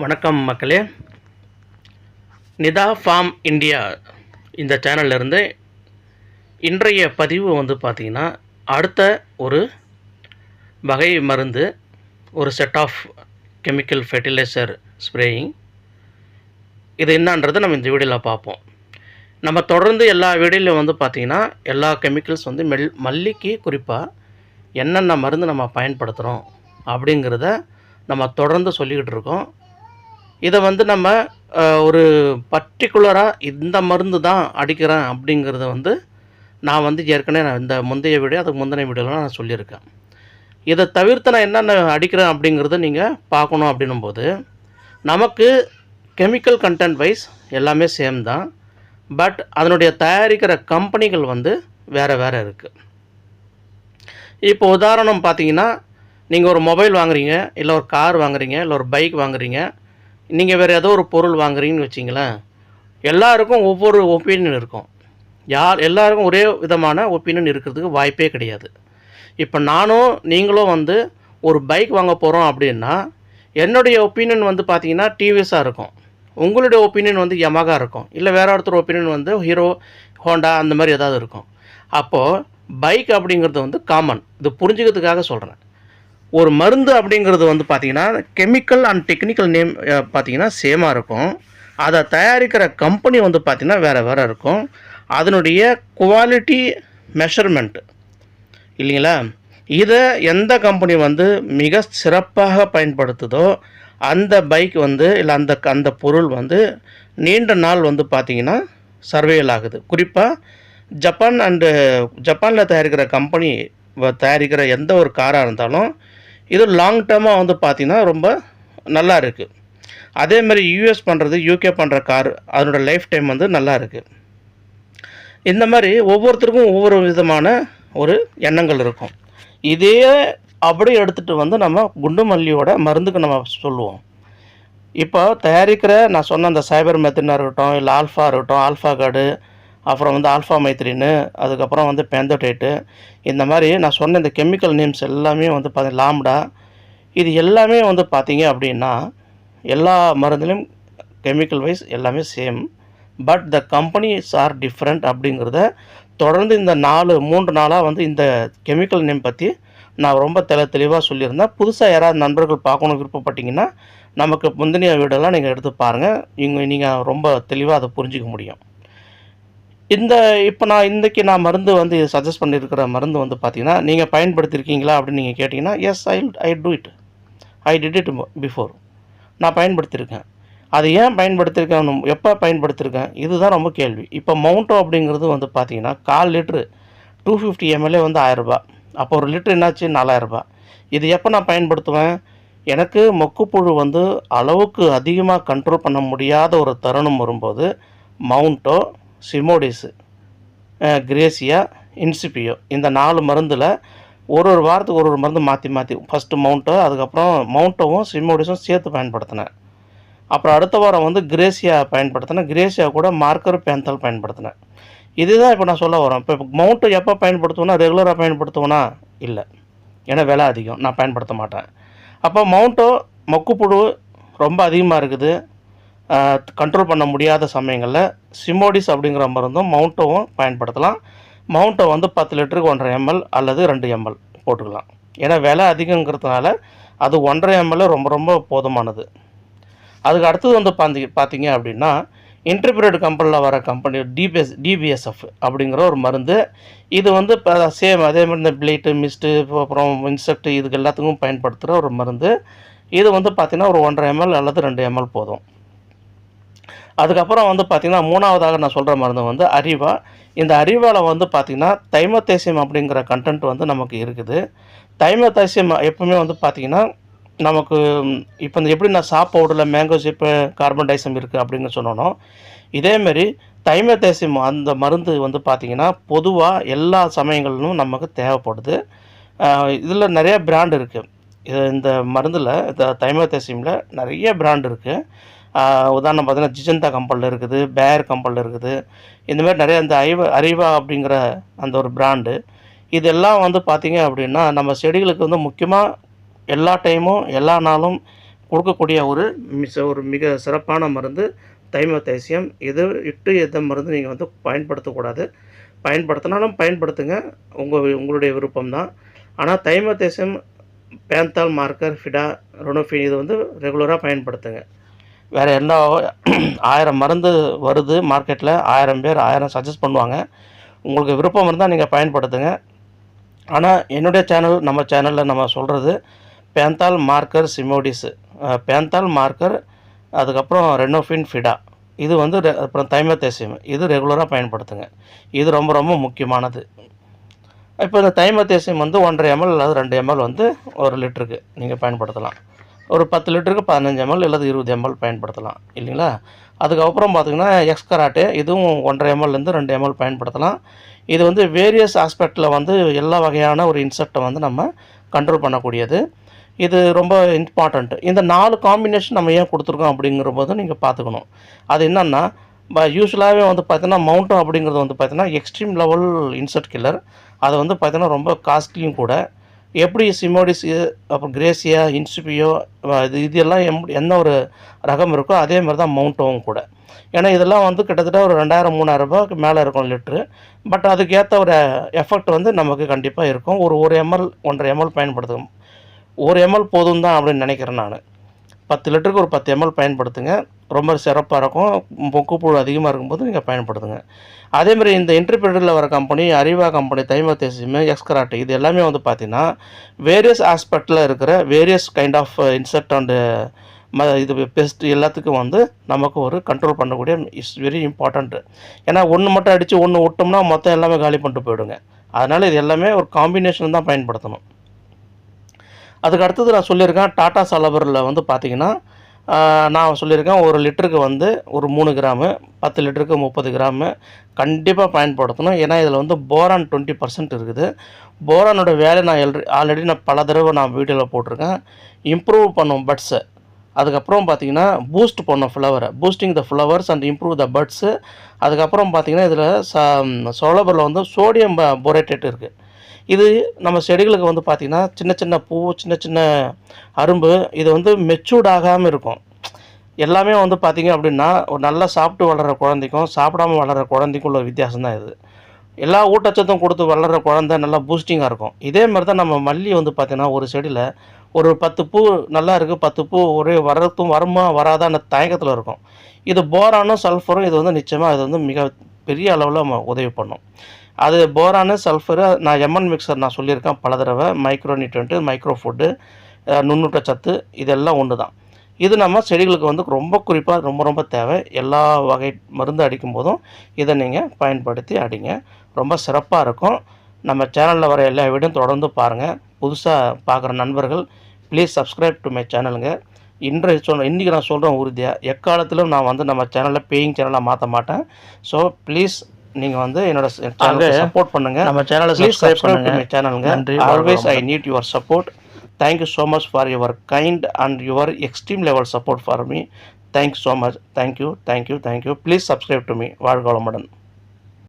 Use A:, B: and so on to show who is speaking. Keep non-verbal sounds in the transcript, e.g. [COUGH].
A: வணக்கம் மக்களே. Nita form India இந்த சேனல்லேருந்து இன்றைய பதிவு வந்து பார்த்திங்கன்னா அடுத்த ஒரு வகை மருந்து ஒரு set of chemical fertiliser spraying இது என்னன்றதை நம்ம இந்த வீடியோவில் பார்ப்போம். நம்ம தொடர்ந்து எல்லா வீடியோலையும் வந்து பார்த்திங்கன்னா எல்லா கெமிக்கல்ஸ் வந்து மெல் மல்லிக்கு குறிப்பாக என்னென்ன மருந்து நம்ம பயன்படுத்துகிறோம் அப்படிங்கிறத நம்ம தொடர்ந்து சொல்லிக்கிட்டு இருக்கோம். இதை வந்து நம்ம ஒரு பர்டிகுலராக இந்த மருந்து தான் அடிக்கிறேன் அப்படிங்கிறத வந்து நான் வந்து ஏற்கனவே நான் இந்த முந்தைய வீடியோ அதுக்கு முந்தைய வீடியோவில் நான் சொல்லியிருக்கேன். இதை தவிர்த்து நான் என்னென்ன அடிக்கிறேன் அப்படிங்கிறத நீங்கள் பார்க்கணும் அப்படின்னும் போது நமக்கு கெமிக்கல் கண்டென்ட் வைஸ் எல்லாமே சேம் தான். பட் அதனுடைய தயாரிக்கிற கம்பெனிகள் வந்து வேறு வேறு இருக்குது இப்போ உதாரணம் பார்த்தீங்கன்னா நீங்கள் ஒரு மொபைல் வாங்குறீங்க இல்லை ஒரு கார் வாங்குறீங்க இல்லை ஒரு பைக் வாங்குறீங்க நீங்கள் வேறு ஏதோ ஒரு பொருள் வாங்குறீங்கன்னு வச்சிங்களேன் எல்லாருக்கும் ஒவ்வொரு ஒப்பீனியன் இருக்கும். யார் எல்லாருக்கும் ஒரே விதமான ஒப்பீனியன் இருக்கிறதுக்கு வாய்ப்பே கிடையாது. இப்போ நானும் நீங்களும் வந்து ஒரு பைக் வாங்க போகிறோம் அப்படின்னா என்னுடைய ஒப்பீனியன் வந்து பார்த்தீங்கன்னா டிவிஎஸாக இருக்கும். உங்களுடைய ஒப்பீனியன் வந்து யமகா இருக்கும். இல்லை வேறு ஒருத்தர் ஒப்பீனியன் வந்து ஹீரோ ஹோண்டா அந்த மாதிரி ஏதாவது இருக்கும். அப்போது பைக் அப்படிங்கிறது வந்து காமன் இது புரிஞ்சுக்கிறதுக்காக சொல்கிறேன் ஒரு மருந்து அப்படிங்கிறது வந்து பார்த்திங்கன்னா கெமிக்கல் அண்ட் டெக்னிக்கல் நேம் பார்த்தீங்கன்னா சேமாக இருக்கும். அதை தயாரிக்கிற கம்பெனி வந்து பார்த்திங்கன்னா வேறு வேறு இருக்கும். அதனுடைய குவாலிட்டி மெஷர்மெண்ட் இல்லைங்களா? இதை எந்த கம்பெனி வந்து மிக சிறப்பாக பயன்படுத்துதோ அந்த பைக் வந்து இல்லை அந்த அந்த பொருள் வந்து நீண்ட நாள் வந்து பார்த்திங்கன்னா சர்வேல் ஆகுது. குறிப்பாக ஜப்பான் அண்டு ஜப்பானில் தயாரிக்கிற கம்பெனி தயாரிக்கிற எந்த ஒரு காராக இருந்தாலும் இது லாங் டேர்மாக வந்து பார்த்திங்கன்னா ரொம்ப நல்லா இருக்குது அதே மாதிரி யூஎஸ் பண்ணுறது யூகே பண்ணுற கார் அதனோடய லைஃப் டைம் வந்து நல்லா இருக்குது இந்த மாதிரி ஒவ்வொருத்தருக்கும் ஒவ்வொரு விதமான ஒரு எண்ணங்கள் இருக்கும். இதே அப்படியே எடுத்துகிட்டு வந்து நம்ம குண்டு மல்லியோட மருந்துக்கு நம்ம சொல்லுவோம். இப்போ தயாரிக்கிற நான் சொன்ன அந்த சைபர் மெத்தினாக இருக்கட்டும் இல்லை ஆல்ஃபா இருக்கட்டும் ஆல்ஃபா கார்டு அப்புறம் வந்து ஆல்ஃபா மைத்ரின்னு அதுக்கப்புறம் வந்து பேந்தோடேட்டு இந்த மாதிரி நான் சொன்ன இந்த கெமிக்கல் நேம்ஸ் எல்லாமே வந்து பார்த்தி லாம்டா இது எல்லாமே வந்து பார்த்திங்க அப்படின்னா எல்லா மருந்துலையும் கெமிக்கல் வைஸ் எல்லாமே same but the companies are different அப்படிங்கிறத தொடர்ந்து இந்த நாலு மூன்று நாளாக வந்து இந்த கெமிக்கல் நேம் பற்றி நான் ரொம்ப தெளி தெளிவாக சொல்லியிருந்தேன். புதுசாக யாராவது நண்பர்கள் பார்க்கணும் விருப்பப்பட்டீங்கன்னா நமக்கு முந்தினிய வீடெல்லாம் நீங்கள் எடுத்து பாருங்கள் இங்கே நீங்கள் ரொம்ப தெளிவாக அதை புரிஞ்சிக்க முடியும். இந்த இப்போ நான் இன்றைக்கி நான் மருந்து வந்து சஜஸ்ட் பண்ணியிருக்கிற மருந்து வந்து பார்த்தீங்கன்னா நீங்கள் பயன்படுத்தியிருக்கீங்களா அப்படின்னு நீங்கள் கேட்டிங்கன்னா yes I I do it I did it before நான் பயன்படுத்தியிருக்கேன் அது ஏன் பயன்படுத்தியிருக்கேன் எப்போ பயன்படுத்தியிருக்கேன் இதுதான் ரொம்ப கேள்வி. இப்போ மவுண்டோ அப்படிங்கிறது வந்து பார்த்தீங்கன்னா கால் லிட்ரு டூ ஃபிஃப்டி எம்எல்ஏ வந்து ஆயிரரூபா அப்போ ஒரு லிட்ரு என்னாச்சு? நாலாயிரரூபா இது எப்போ நான் பயன்படுத்துவேன்? எனக்கு மொக்குப்புழு வந்து அளவுக்கு அதிகமாக கண்ட்ரோல் பண்ண முடியாத ஒரு தருணம் வரும்போது மவுண்டோ சிமோடிஸு கிரேசியா இன்சிபியோ. இந்த நாலு மருந்தில் ஒரு ஒரு வாரத்துக்கு ஒரு ஒரு மருந்து மாற்றி மாற்றி ஃபஸ்ட்டு மவுண்ட்டோ அதுக்கப்புறம் மவுண்ட்டவும் சிமோடிஸும் சேர்த்து பயன்படுத்தினேன். அப்புறம் அடுத்த வாரம் வந்து கிரேசியா பயன்படுத்தினேன். கிரேசியா கூட மார்க்கர் பேந்தல் பயன்படுத்தினேன். இதுதான் இப்போ நான் சொல்ல வரேன் இப்போ மவுண்ட்டு எப்போ பயன்படுத்துவோன்னா ரெகுலராக பயன்படுத்துவோன்னா? இல்லை. ஏன்னா விலை அதிகம். நான் பயன்படுத்த மாட்டேன். அப்போ மவுண்ட்டோ மொக்குப்புழு ரொம்ப அதிகமாக இருக்குது. கண்ட்ரோல் பண்ண முடியாத சமயங்களில் சிமோடிஸ் அப்படிங்கிற மருந்தும் மவுண்ட்டவும் பயன்படுத்தலாம். மவுண்ட்டை வந்து பத்து லிட்டருக்கு ஒன்றரை எம்எல் அல்லது ரெண்டு எம்எல் போட்டுக்கலாம். ஏன்னா விலை அதிகங்கிறதுனால அது ஒன்றரை எம்எல் ரொம்ப ரொம்ப போதுமானது. அதுக்கு அடுத்தது வந்து பாத்தி பார்த்தீங்க அப்படின்னா இன்டர்பிரியட் கம்பெனியில் வர கம்பெனி டிபிஎஸ் டிபிஎஸ்எஃப் அப்படிங்கிற ஒரு மருந்து. இது வந்து இப்போ சேம் அதே மாதிரி இந்த பிளேட்டு மிஸ்ட்டு அப்புறம் இன்செக்ட் இதுக்கு எல்லாத்துக்கும் பயன்படுத்துகிற ஒரு மருந்து. இது வந்து பார்த்திங்கன்னா ஒரு ஒன்றரை எம்எல் அல்லது ரெண்டு எம்எல் போதும். அதுக்கப்புறம் வந்து பார்த்திங்கன்னா மூணாவதாக நான் சொல்கிற மருந்து வந்து அறிவா இந்த அறிவாவில் வந்து பார்த்திங்கன்னா தைமத்தேசியம் அப்படிங்கிற கண்டென்ட் வந்து நமக்கு இருக்குது. தைமத்தேசியம் எப்பவுமே வந்து பார்த்திங்கன்னா நமக்கு இப்போ இந்த எப்படி நான் சாப் பவுடரில் மேங்கோ சிப்பு கார்பன் டைசம் இருக்குது அப்படின்னு சொன்னோன்னோ இதேமாரி தைமத்தேசியம் அந்த மருந்து வந்து பார்த்திங்கன்னா பொதுவாக எல்லா சமயங்களிலும் நமக்கு தேவைப்படுது. இதில் நிறைய பிராண்ட் இருக்குது இது இந்த மருந்தில் இந்த தைமத்தேசியமில் நிறைய பிராண்ட் இருக்குது உதாரணம் பார்த்தீங்கன்னா ஜிஜந்தா கம்பல் இருக்குது பேர் கம்பல் இருக்குது. இந்த மாதிரி நிறைய இந்த ஐவ அரிவா அப்படிங்கிற அந்த ஒரு பிராண்டு இதெல்லாம் வந்து பார்த்திங்க அப்படின்னா நம்ம செடிகளுக்கு வந்து முக்கியமாக எல்லா டைமும் எல்லா நாளும் கொடுக்கக்கூடிய ஒரு மிச ஒரு மிக சிறப்பான மருந்து தைமத்தேசியம் இது இட்டு எந்த மருந்து நீங்கள் வந்து பயன்படுத்தக்கூடாது. பயன்படுத்தினாலும் பயன்படுத்துங்க. உங்கள் உங்களுடைய விருப்பம் தான் ஆனால் தைமத்தேசியம் பேந்தால் மார்க்கர் ஃபிடா ரொனோஃபின் இது வந்து ரெகுலராக பயன்படுத்துங்க. வேறு என்ன [CLEARS THROAT] ஆயிரம் மருந்து வருது மார்க்கெட்டில் ஆயிரம் பேர் ஆயிரம் சஜஸ்ட் பண்ணுவாங்க. உங்களுக்கு விருப்பம் இருந்தால் நீங்கள் பயன்படுத்துங்க. ஆனால் என்னுடைய சேனல் நம்ம சேனலில் நம்ம சொல்கிறது பேந்தால் மார்க்கர் சிமோடிஸு பேந்தால் மார்க்கர் அதுக்கப்புறம் ரெனோஃபின் ஃபிடா இது வந்து அப்புறம் தைமத்தேசியம் இது ரெகுலராக பயன்படுத்துங்க. இது ரொம்ப ரொம்ப முக்கியமானது. இப்போ இந்த தைமத்தேசியம் வந்து ஒன்றரை எம்எல் அல்லது ரெண்டு எம்எல் வந்து ஒரு லிட்டருக்கு நீங்கள் பயன்படுத்தலாம். ஒரு பத்து லிட்டருக்கு பதினஞ்சு எம்எல் அல்லது இருபது எம்எல் பயன்படுத்தலாம் இல்லைங்களா? அதுக்கப்புறம் பார்த்திங்கன்னா எக்ஸ்கராட்டே இதுவும் ஒன்றரை எம்எல்லேருந்து ரெண்டு எம்எல் பயன்படுத்தலாம். இது வந்து வேரியஸ் ஆஸ்பெக்டில் வந்து எல்லா வகையான ஒரு இன்செக்டை வந்து நம்ம கண்ட்ரோல் பண்ணக்கூடியது. இது ரொம்ப இம்பார்ட்டண்ட்டு இந்த நாலு காம்பினேஷன் நம்ம ஏன் கொடுத்துருக்கோம் அப்படிங்கிற போது நீங்கள் பார்த்துக்கணும் அது என்னென்னா யூஸ்வலாகவே வந்து பார்த்தீங்கன்னா மவுண்டோ அப்படிங்கிறது வந்து பார்த்தீங்கன்னா எக்ஸ்ட்ரீம் லெவல் இன்செக்ட் கில்லர் அது வந்து பார்த்தீங்கன்னா ரொம்ப காஸ்ட்லியும் கூட. எப்படி சிமோடிஸ் அப்புறம் கிரேசியா இன்சிபியோ இது இதெல்லாம் எம் என்ன ஒரு ரகம் இருக்கோ அதே மாதிரி தான் மவுண்டோவும் கூட. ஏன்னா இதெல்லாம் வந்து கிட்டத்தட்ட ஒரு ரெண்டாயிரம் மூணாயிரம் ரூபாய்க்கு மேலே இருக்கும் லிட்ரு பட் அதுக்கேற்ற ஒரு எஃபெக்ட் வந்து நமக்கு கண்டிப்பாக இருக்கும். ஒரு ஒரு எம்எல் ஒன்றரை எம்எல் பயன்படுத்தும். ஒரு எம்எல் போதும் தான் அப்படின்னு நினைக்கிறேன் நான். பத்து லிட்டருக்கு ஒரு பத்து எம்எல் பயன்படுத்துங்க. ரொம்ப சிறப்பாக இருக்கும். மொக்குப்புழு அதிகமாக இருக்கும்போது நீங்கள் பயன்படுத்துங்க. அதேமாதிரி இந்த இன்டர்பிரிட்டரில் வர கம்பெனி அறிவா கம்பெனி தைமத்தேசியம் எக்ஸ்கராட்டு இது எல்லாமே வந்து பார்த்திங்கன்னா வேரியஸ் ஆஸ்பெக்டில் இருக்கிற various kind of insect and ம இது பெஸ்ட் எல்லாத்துக்கும் வந்து நமக்கு ஒரு கண்ட்ரோல் பண்ணக்கூடிய இட்ஸ் வெரி இம்பார்ட்டண்ட்டு ஏன்னா ஒன்று மட்டும் அடித்து ஒன்று விட்டோம்னா மொத்தம் எல்லாமே காலி பண்ணிட்டு போயிடுங்க. அதனால் இது எல்லாமே ஒரு காம்பினேஷன் தான் பயன்படுத்தணும். அதுக்கு அடுத்தது நான் சொல்லியிருக்கேன் டாட்டா சலபரில் வந்து பார்த்திங்கன்னா நான் சொல்லியிருக்கேன் ஒரு லிட்டருக்கு வந்து ஒரு மூணு கிராமு பத்து லிட்டருக்கு முப்பது கிராமு கண்டிப்பாக பயன்படுத்தணும். ஏன்னா இதில் வந்து போரான் டுவெண்ட்டி பர்சன்ட் இருக்குது. போரானோட வேலை நான் எல்ரெ ஆல்ரெடி நான் பல தடவை நான் வீடியோவில் போட்டிருக்கேன். இம்ப்ரூவ் பண்ணும் பட்ஸை அதுக்கப்புறம் பார்த்தீங்கன்னா பூஸ்ட் பண்ணும் ஃப்ளவரை boosting the flowers and improve the buds அதுக்கப்புறம் பார்த்தீங்கன்னா இதில் ச சோலபரில் வந்து சோடியம் போரேட்டேட் இருக்குது இது நம்ம செடிகளுக்கு வந்து பார்த்திங்கன்னா சின்ன சின்ன பூ சின்ன சின்ன அரும்பு இது வந்து மெச்சூர்ட் ஆகாமல் இருக்கும். எல்லாமே வந்து பார்த்திங்க அப்படின்னா ஒரு நல்லா சாப்பிட்டு வளர்கிற குழந்தைக்கும் சாப்பிடாம வளர்கிற குழந்தைக்கும் உள்ள வித்தியாசம் தான் இது. எல்லா ஊட்டச்சத்தும் கொடுத்து வளர்கிற குழந்த நல்லா பூஸ்டிங்காக இருக்கும். இதே மாதிரி தான் நம்ம மல்லி வந்து பார்த்திங்கன்னா ஒரு செடியில் ஒரு பத்து பூ நல்லா இருக்குது பத்து பூ ஒரே வரத்தும் வருமா வராதான்னு தயக்கத்தில் இருக்கும். இது போரானும் சல்ஃபரும் இது வந்து நிச்சயமாக இது வந்து மிக பெரிய அளவில் நம்ம உதவி பண்ணும். அது போரானு சல்ஃபரு நான் எம்என் மிக்சர் நான் சொல்லியிருக்கேன் பல தடவை. மைக்ரோ நியூட்ரண்ட்டு மைக்ரோ ஃபுட்டு நுண்ணூட்ட சத்து இதெல்லாம் ஒன்று தான் இது நம்ம செடிகளுக்கு வந்து ரொம்ப குறிப்பாக ரொம்ப ரொம்ப தேவை. எல்லா வகை மருந்து அடிக்கும் போதும் இதை நீங்கள் பயன்படுத்தி அடிங்க. ரொம்ப சிறப்பாக இருக்கும். நம்ம சேனலில் வர எல்லா வீடியும் தொடர்ந்து பாருங்கள் புதுசாக பார்க்குற நண்பர்கள் ப்ளீஸ் சப்ஸ்கிரைப் டு மை சேனலுங்க இன்றைய சொல் இன்றைக்கி நான் சொல்கிறேன் உறுதியாக எக்காலத்திலும் நான் வந்து நம்ம சேனலில் பேயிங் சேனலாக மாற்ற மாட்டேன். ஸோ ப்ளீஸ் நீங்கள் வந்து என்னோட சேனலை சப்போர்ட் பண்ணுங்கள்
B: நம்ம சேனலை சப்ஸ்கிரைப்
A: சப்ஸ்கிரைப்
B: பண்ணுங்க.
A: மை சேனலுங்க
B: நன்றி,
A: always I need your support thank you so much for your kind and your extreme level support for me thank you so much thank you thank you thank you please subscribe to me வாழ்க வளமுடன்.